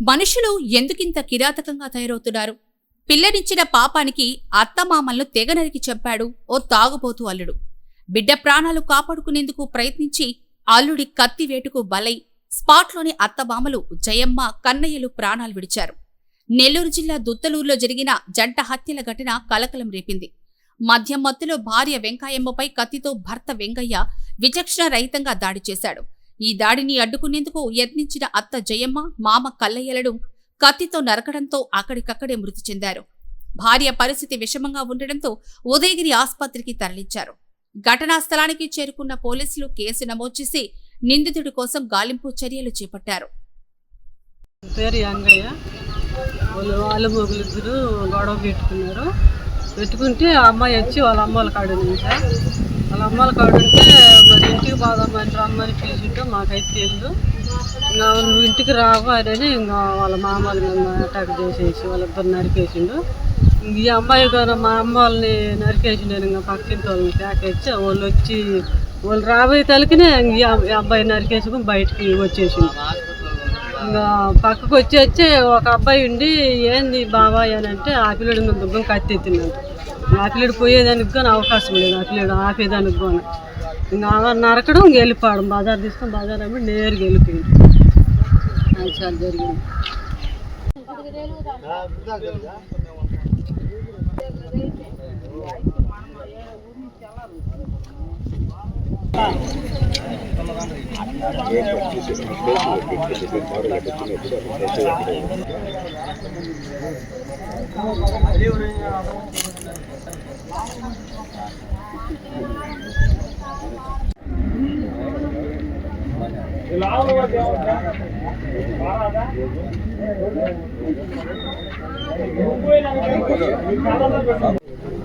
మనుషులు ఎందుకింత కిరాతకంగా తయారవుతున్నారు? పిల్లనిచ్చిన పాపానికి అత్తమామలను తెగ నరికి చెప్పాడు ఓ తాగుబోతు అల్లుడు. బిడ్డ ప్రాణాలు కాపాడుకునేందుకు ప్రయత్నించి అల్లుడి కత్తి వేటుకు బలై స్పాట్లోని అత్తమామలు జయమ్మ కన్నయ్యలు ప్రాణాలు విడిచారు. నెల్లూరు జిల్లా దుత్తలూరులో జరిగిన జంట హత్యల ఘటన కలకలం రేపింది. మద్యం మత్తులో భార్య వెంకాయమ్మపై కత్తితో భర్త వెంగయ్య విచక్షణ రహితంగా దాడి చేశాడు. ఈ దాడిని అడ్డుకునేందుకు యత్నించిన అత్త జయమ్మ మామ కల్లయ్యలను కత్తితో నరకడంతో అక్కడికక్కడే మృతి చెందారు. భార్య పరిస్థితి విషమంగా ఉండడంతో ఉదయగిరి ఆసుపత్రికి తరలించారు. ఘటనా స్థలానికి చేరుకున్న పోలీసులు కేసు నమోదు చేసి నిందితుడి కోసం గాలింపు చర్యలు చేపట్టారు. పేరు యంగయ్య. వాళ్ళు వాళ్ళ మొగులు ఇద్దరు గొడవ పెట్టుకున్నారు. పెట్టుకుంటే అమ్మాయి వచ్చి వాళ్ళ అమ్మల కాడ వాళ్ళ అమ్మాయిలు కాడ మరి ఇంటికి పోదామని రమ్మని పిలిచింటే మాకైతే తెలియదు ఇంకా నువ్వు ఇంటికి రావు అని ఇంకా వాళ్ళ మామూలు మేము అటాక్ చేసేసి వాళ్ళిద్దరు నరికేసిండు ఇంక ఈ అమ్మాయి గారు మా అమ్మ వాళ్ళని నరికేసిండు ఇంకా పక్కింటి వాళ్ళని ప్యాకేసి వాళ్ళు వచ్చి వాళ్ళు రాబోయే తలకినే ఇంక ఈ అబ్బాయి నరికేసుకుని బయటికి వచ్చేసిండు ఇంకా పక్కకు వచ్చి వచ్చి ఒక అబ్బాయి ఉండి ఏంది బాబాయ్ అని అంటే ఆ పిల్లడి దుబ్బం కత్తి ఎత్తినాడు ఆ పోయేదానికి కానీ అవకాశం లేదు. ఆ ఆపేదానికి కానీ ఇంకా నరకడం ఇంక వెళ్ళిపోవడం. బజార్ తీసుకొని బజార్ అమ్మి నేరుగా వెళ్ళిపోయింది. అది చాలా జరిగింది. రాదా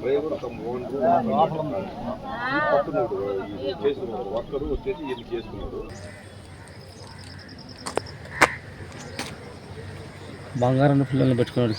డ్రైవర్ తమ ఓన్ పట్టున్నాడు వర్కరు వచ్చేసి ఈయన బంగారం పిల్లల్ని పెట్టుకున్నాడు